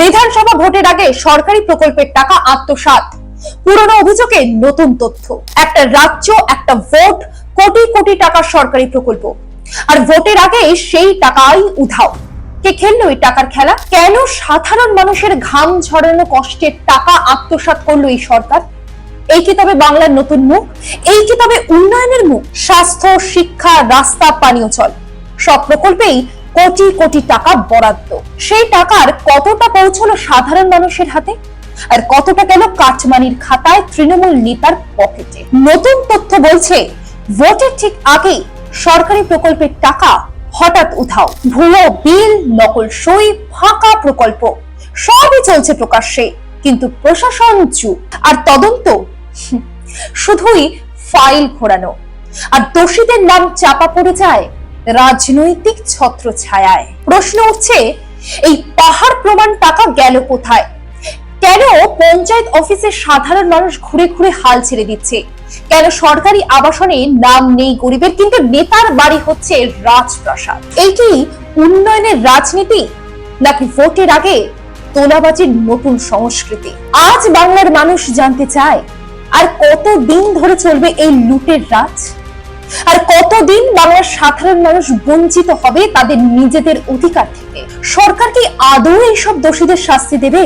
বিধানসভা ভোটের আগে সরকারি প্রকল্পের টাকা আত্মসাৎ। পুরনো অভিযোগে নতুন তথ্য। একটা রাজ্য, একটা ভোট, কোটি কোটি টাকার সরকারি প্রকল্প। আর ভোটের আগে সেই টাকাই উধাও। কে খেললো এই টাকার খেলা? কেন সাধারণ মানুষের ঘাম ঝরানো কষ্টের টাকা আত্মসাৎ করল এই সরকার? এই কি তবে বাংলার নতুন মুখ? এই কি তবে উন্নয়নের মুখ? স্বাস্থ্য, শিক্ষা, রাস্তা, পানীয় জল। সব প্রকল্পেই কোটি কোটি টাকা বরাদ্দ। সেই টাকার কতটা পৌঁছলো সাধারণ মানুষের হাতে? আর কতটা গেল কাটমানির খাতায় তৃণমূল নেতার পকেটে? নতুন তথ্য বলছে, ভোটের ঠিক আগেই সরকারি প্রকল্পের টাকা হঠাৎ উধাও। ভুয়ো বিল, নকল সই, ফাঁকা প্রকল্প, সবই চলছে প্রকাশ্যে, কিন্তু প্রশাসন চুপ। আর তদন্ত শুধুই ফাইল ঘোরানো। আর দোষীদের নাম চাপা পড়ে যায় রাজনৈতিক ছত্র ছায়ায় প্রশ্ন উঠছে, এই পাহাড় প্রমাণ টাকা গেল কোথায়? কেন পঞ্চায়েত অফিসে সাধারণ মানুষ ঘুরে ঘুরে হাল ছেড়ে দিচ্ছে? কেন সরকারি আবাসনে নাম নেই গরিবের, কিন্তু নেতার বাড়ি হচ্ছে রাজপ্রাসাদ? এই কি উন্নয়নের রাজনীতি, নাকি ভোটের আগে তোলাবাজির নতুন সংস্কৃতি? আজ বাংলার মানুষ জানতে চায়, আর কত দিন ধরে চলবে এই লুটের রাজ? আর কতদিন বাংলার সাধারণ মানুষ বঞ্চিত হবে তাদের নিজেদের অধিকার থেকে সরকার কি আদৌ এইসব দোষীদের শাস্তি দেবে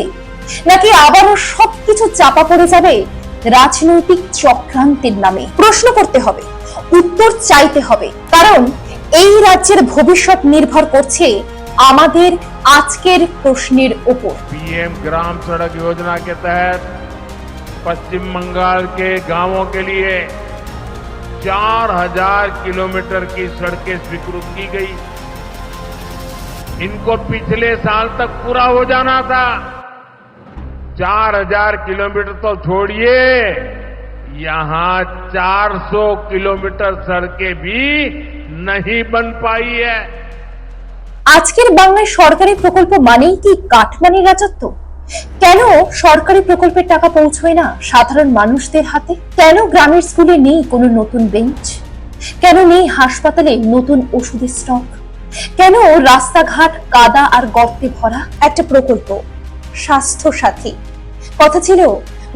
নাকি আবারও সবকিছু চাপা পড়ে যাবে রাজনৈতিক চক্রান্তের নামে প্রশ্ন করতে হবে উত্তর চাইতে হবে কারণ এই রাজ্যের ভবিষ্যৎ নির্ভর করছে আমাদের আজকের প্রশ্নের ওপর पीएम ग्राम सड़क योजना के तहत पश्चिम बंगाल के गांवों के लिए 4000 किलोमीटर की सड़कें स्वीकृत की गई इनको पिछले साल तक पूरा हो जाना था 4000 किलोमीटर तो छोड़िए यहां 400 किलोमीटर सड़कें भी नहीं बन पाई है আজকের বাংলায় সরকারি প্রকল্প মানেই কি কাঠমানি রাজত্ব কেন সরকারি প্রকল্পের টাকা পৌঁছয় না সাধারণ মানুষদের হাতে? কেন গ্রামের স্কুলে নেই কোনো নতুন বেঞ্চ? কেন নেই হাসপাতালে নতুন ওষুধের স্টক? কেন রাস্তাঘাট, কাদা আর গর্তে ভরা? একটা প্রকল্প স্বাস্থ্য সাথী কথা ছিল,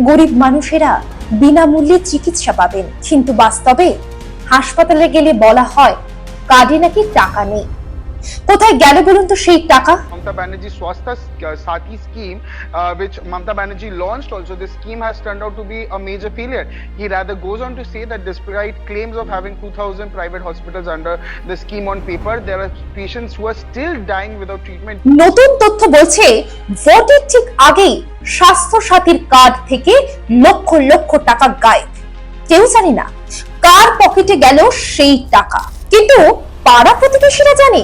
গরিব মানুষেরা বিনামূল্যে চিকিৎসা পাবেন। কিন্তু বাস্তবে হাসপাতালে গেলে বলা হয় কার্ডে নাকি টাকা নেই। কোথায় গেল বলুন তো সেই টাকা Mamata Banerjee Swastha uh, Sati scheme, uh, which Mamata Banerjee launched also, this scheme has turned out to be a major failure. He rather goes on to say that despite claims of having 2,000 private hospitals under the scheme on paper, there are patients who are still dying without treatment. নতুন তথ্য বলছে ভোটের ঠিক আগেই স্বাস্থ্য সাথীর card থেকে লক্ষ লক্ষ টাকা গায়েব কেউ জানে না কার পকেটে গেল সেই টাকা কিন্তু পাড়া প্রতিবেশীরা জানে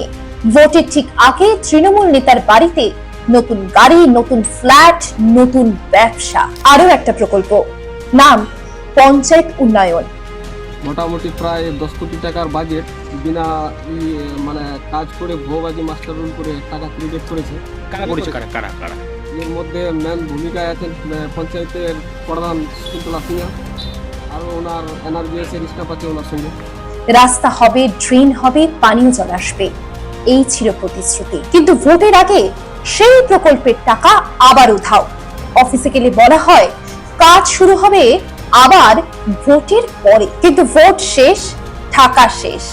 ভোটের ঠিক আগে তৃণমূল নেতার বাড়িতে নতুন গাড়ি নতুন ফ্ল্যাট নতুন ব্যবসা আরও একটা প্রকল্প। নাম পঞ্চায়েত উন্নয়ন। মোটামুটি প্রায় দশ কোটি টাকার বাজেট বিনা মানে কাজ করে ভোবাজি মাস্টার রুল করে টাকা ক্রিয়েট করেছে। কারা করেছে? কারা কারা কারা? এর মধ্যে ম্যান ভূমিকায় আছেন পঞ্চায়েতের প্রধান শকুন্তলা সিংহা আর ওনার এনআরবিএস এর স্টাফ আছে ওনার সঙ্গে। রাস্তা হবে ড্রেন হবে পানীয় জল আসবে। এই ছিল প্রতিশ্রুতি। কিন্তু ভোটের আগে সেই প্রকল্পের টাকা আবার উধাও অফিসে গেলে বলা হয়, কাজ শুরু হবে আবার ভোটের পরে। কিন্তু ভোট শেষ টাকা শেষ।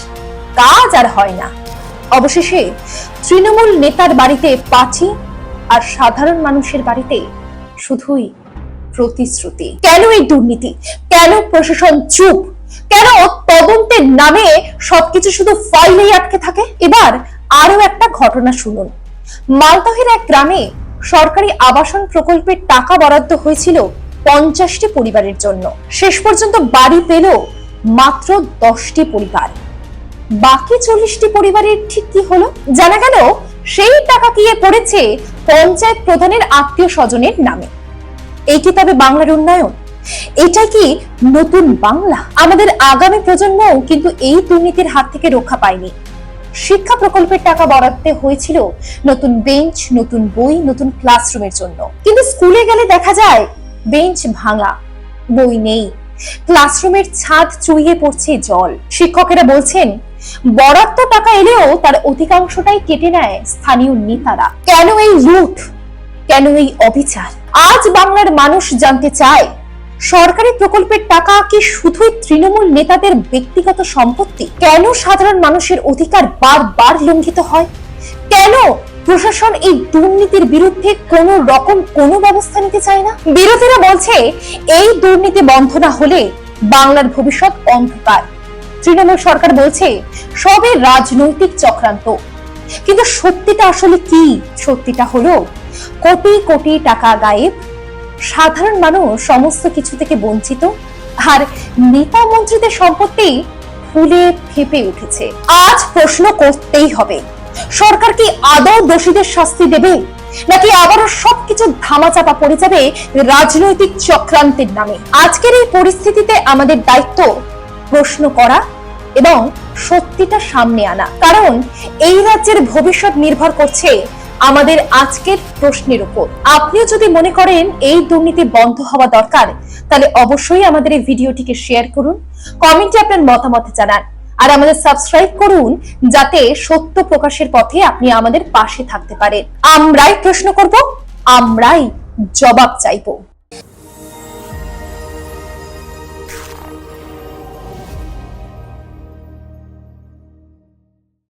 কাজ আর হয় না। অবশেষে তৃণমূল নেতার বাড়িতে পাচি আর সাধারণ মানুষের বাড়িতে শুধুই প্রতিশ্রুতি। কেন এই দুর্নীতি? কেন প্রশাসন চুপ? কেন তদন্তের নামে সবকিছু শুধু ফাইলেই আটকে থাকে? এবার আরও একটা ঘটনা শুনুন। মালদহের এক গ্রামে সরকারি আবাসন প্রকল্পের টাকা বরাদ্দ হয়েছিল পঞ্চাশটি পরিবারের জন্য। শেষ পর্যন্ত বাড়ি পেল মাত্র দশটি পরিবার। বাকি চল্লিশটি পরিবারের ঠিক কি হলো? জানা গেল, সেই টাকা গিয়ে পড়েছে পঞ্চায়েত প্রধানের আত্মীয় স্বজনের নামে। এই কি তবে বাংলার উন্নয়ন। এটাই কি নতুন বাংলা? আমাদের আগামী প্রজন্মও কিন্তু এই দুর্নীতির হাত থেকে রক্ষা পায়নি। শিক্ষা প্রকল্পের টাকা বরাদ্দে হয়েছিল নতুন বেঞ্চ, নতুন বই, নতুন ক্লাসরুমের জন্য। কিন্তু স্কুলে গেলে দেখা যায়, বেঞ্চ ভাঙা, বই নেই। ক্লাসরুমের ছাদ চুইয়ে পড়ছে জল। শিক্ষকেরা বলছেন, বরাদ্দ টাকা এলেও তার অধিকাংশটাই কেটে নেয় স্থানীয় নেতারা। কেন এই লুট? কেন এই অবিচার? আজ বাংলার মানুষ জানতে চায় সরকারি প্রকল্পের টাকা কি শুধুই তৃণমূল নেতাদের ব্যক্তিগত সম্পত্তি? কেন সাধারণ মানুষের অধিকার বারবার লঙ্ঘিত হয়? কেন প্রশাসন এই দুর্নীতির বিরুদ্ধে কোন রকম কোনো ব্যবস্থা নিতে চায় না? বিরোধীরা বলছে, এই দুর্নীতি বন্ধ না হলে বাংলার ভবিষ্যৎ অন্ধকার। তৃণমূল সরকার বলছে, সবে রাজনৈতিক চক্রান্ত। কিন্তু সত্যিটা আসলে কি? সত্যিটা হলো, কোটি কোটি টাকা গায়েব সাধারণ মানুষ সমস্ত কিছু থেকে বঞ্চিত। আর নেতা মন্ত্রীদের সম্পত্তি ফুলে ফেপে উঠেছে। আজ প্রশ্ন করতেই হবে, সরকার কি আদৌ দোষীদের শাস্তি দেবে? নাকি আবারও সবকিছু ধামাচাপা পড়ে যাবে রাজনৈতিক চক্রান্তের নামে? আজকের এই পরিস্থিতিতে আমাদের দায়িত্ব প্রশ্ন করা এবং সত্যিটা সামনে আনা। কারণ এই রাজ্যের ভবিষ্যৎ নির্ভর করছে আমাদের আজকের প্রশ্নের উপর। আপনিও যদি মনে করেন এই দুর্নীতি বন্ধ হওয়া দরকার, তাহলে অবশ্যই আমাদের এই ভিডিওটিকে শেয়ার করুন, কমেন্টে আপনার মতামত জানান, আর আমাদের সাবস্ক্রাইব করুন যাতে সত্য প্রকাশের পথে আপনি আমাদের পাশে থাকতে পারেন। আমরাই প্রশ্ন করব, আমরাই জবাব চাইব।